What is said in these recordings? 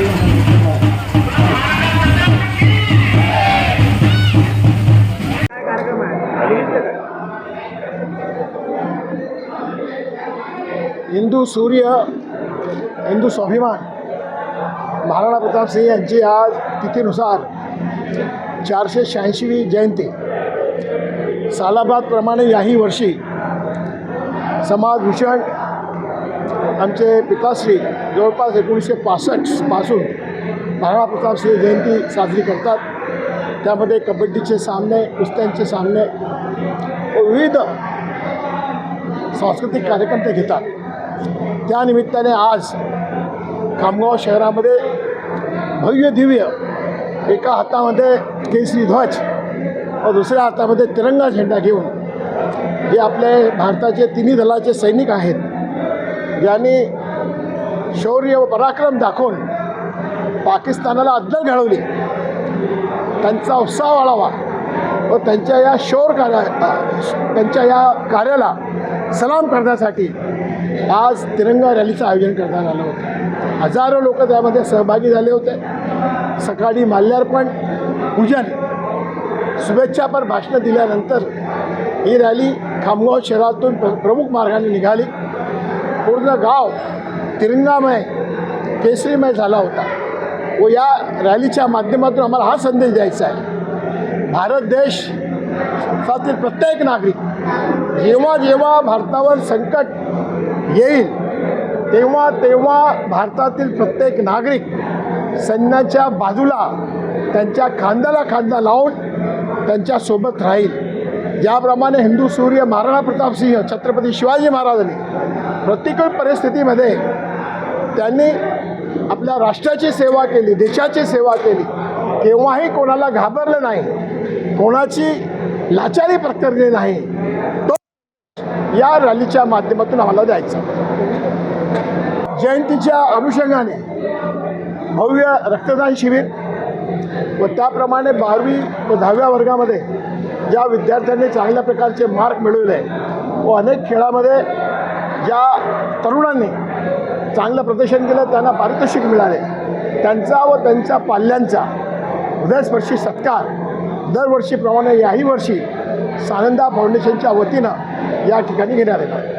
हिंदू सूर्य हिंदू स्वाभिमान महाराणा प्रताप सिंह यांची आज तिथीनुसार चारशे शहाऐंशीवी जयंती. सालाबादप्रमाणे याही वर्षी समाजभूषण आमचे पिताश्री जवळपास एकोणीसशे पासष्टपासून महाराणा प्रताप सिंह जयंती साजरी करतात. त्यामध्ये कबड्डीचे सामने कुस्त्यांचे सामने व विविध सांस्कृतिक कार्यक्रम ते घेतात. त्यानिमित्ताने आज खामगाव शहरामध्ये भव्य दिव्य एका हातामध्ये केसरी ध्वज व दुसऱ्या हातामध्ये तिरंगा झेंडा घेऊन जे आपले भारताचे तिन्ही दलाचे सैनिक आहेत. यांनी शौर्य व पराक्रम दाखवून पाकिस्तानाला अद्दल घडवली. त्यांचा उत्साह वाढावा व त्यांच्या या शौर कार्या त्यांच्या या कार्याला सलाम करण्यासाठी आज तिरंगा रॅलीचं आयोजन करण्यात आलं होतं. हजारो लोक त्यामध्ये सहभागी झाले होते. सकाळी माल्यार्पण पूजन शुभेच्छापर भाषणं दिल्यानंतर ही रॅली खामगाव शहरातून प्रमुख मार्गाने निघाली. पूर्ण गाव तिरंगामय केसरीमय झाला होता. व या रॅलीच्या माध्यमातून आम्हाला हा संदेश द्यायचा आहे. भारत देश देशातील प्रत्येक नागरिक जेव्हा जेव्हा भारतावर संकट येईल तेव्हा तेव्हा भारतातील प्रत्येक नागरिक सैन्याच्या बाजूला त्यांच्या खांद्याला खांदा लावून त्यांच्यासोबत राहील. ज्याप्रमाणे हिंदू सूर्य महाराणा प्रताप सिंह छत्रपती शिवाजी महाराजांनी प्रतिकूल परिस्थितीमध्ये त्यांनी आपल्या राष्ट्राची सेवा केली देशाची सेवा केली. केव्हाही कोणाला घाबरलं नाही कोणाची लाचारी प्रकरणे नाही तो या रॅलीच्या माध्यमातून आम्हाला द्यायचा. जयंतीच्या अनुषंगाने भव्य रक्तदान शिबिर व त्याप्रमाणे बारावी व दहाव्या वर्गामध्ये ज्या विद्यार्थ्यांनी चांगल्या प्रकारचे मार्क मिळवले व अनेक खेळामध्ये ज्या तरुणांनी चांगलं प्रदर्शन केलं त्यांना पारितोषिक मिळाले. त्यांचा व त्यांच्या पाल्यांचा हृदयस्पर्शी सत्कार दरवर्षीप्रमाणे याही वर्षी सानंदा फाउंडेशनच्या वतीनं या ठिकाणी घेण्यात येतात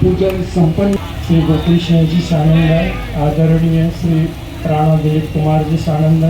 पूजन संपन्न श्री गोपी शहजी सानंद आदरणीय श्री राणा दिलीप कुमार जी सानंद